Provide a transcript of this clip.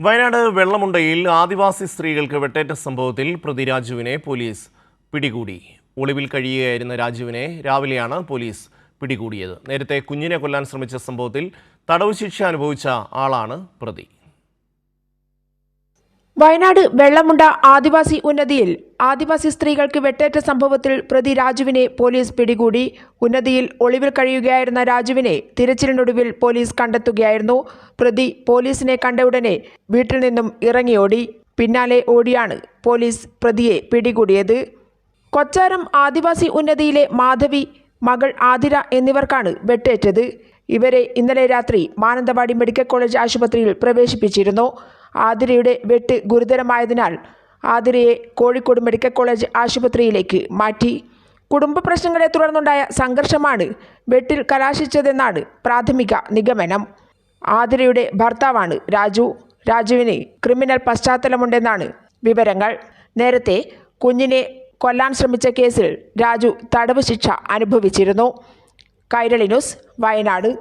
വയനാട് വെള്ളമുണ്ടയിൽ ആദിവാസി സ്ത്രീകൾക്ക് വെട്ടേറ്റ സംഭവത്തിൽ പ്രതി രാജുവിനെ പോലീസ് പിടികൂടി. ഒളിവിൽ കഴിയുകയായിരുന്ന രാജുവിനെ രാവിലെയാണ് പോലീസ് പിടികൂടിയത്. നേരത്തെ കുഞ്ഞിനെ കൊല്ലാൻ ശ്രമിച്ച സംഭവത്തിൽ തടവ് ശിക്ഷ അനുഭവിച്ച ആളാണ് പ്രതി. വയനാട് വെള്ളമുണ്ട ആദിവാസി ഉന്നതിയിൽ ആദിവാസി സ്ത്രീകൾക്ക് വെട്ടേറ്റ സംഭവത്തിൽ പ്രതി രാജുവിനെ പോലീസ് പിടികൂടി. ഉന്നതിയിൽ ഒളിവിൽ കഴിയുകയായിരുന്ന രാജുവിനെ തിരച്ചിലിനൊടുവിൽ പോലീസ് കണ്ടെത്തുകയായിരുന്നു. പ്രതി പോലീസിനെ കണ്ട ഉടനെ വീട്ടിൽ നിന്നും ഇറങ്ങിയോടി പിന്നാലെ ഓടിയാണ് പോലീസ് പ്രതിയെ പിടികൂടിയത്. കൊച്ചാരം ആദിവാസി ഉന്നതിയിലെ മാധവി മകൾ ആതിര എന്നിവർക്കാണ് വെട്ടേറ്റത്. ഇവരെ ഇന്നലെ രാത്രി മാനന്തവാടി മെഡിക്കൽ കോളേജ് ആശുപത്രിയിൽ പ്രവേശിപ്പിച്ചിരുന്നു. ആതിരയുടെ വെട്ട് ഗുരുതരമായതിനാൽ ആതിരയെ കോഴിക്കോട് മെഡിക്കൽ കോളേജ് ആശുപത്രിയിലേക്ക് മാറ്റി. കുടുംബ പ്രശ്നങ്ങളെ തുടർന്നുണ്ടായ സംഘർഷമാണ് വെട്ടിൽ കലാശിച്ചതെന്നാണ് പ്രാഥമിക നിഗമനം. ആതിരയുടെ ഭർത്താവാണ് രാജു. രാജുവിന് ക്രിമിനൽ പശ്ചാത്തലമുണ്ടെന്നാണ് വിവരങ്ങൾ. നേരത്തെ കുഞ്ഞിനെ കൊല്ലാൻ ശ്രമിച്ച കേസിൽ രാജു തടവ് ശിക്ഷ അനുഭവിച്ചിരുന്നു. കൈരളി ന്യൂസ് വയനാട്.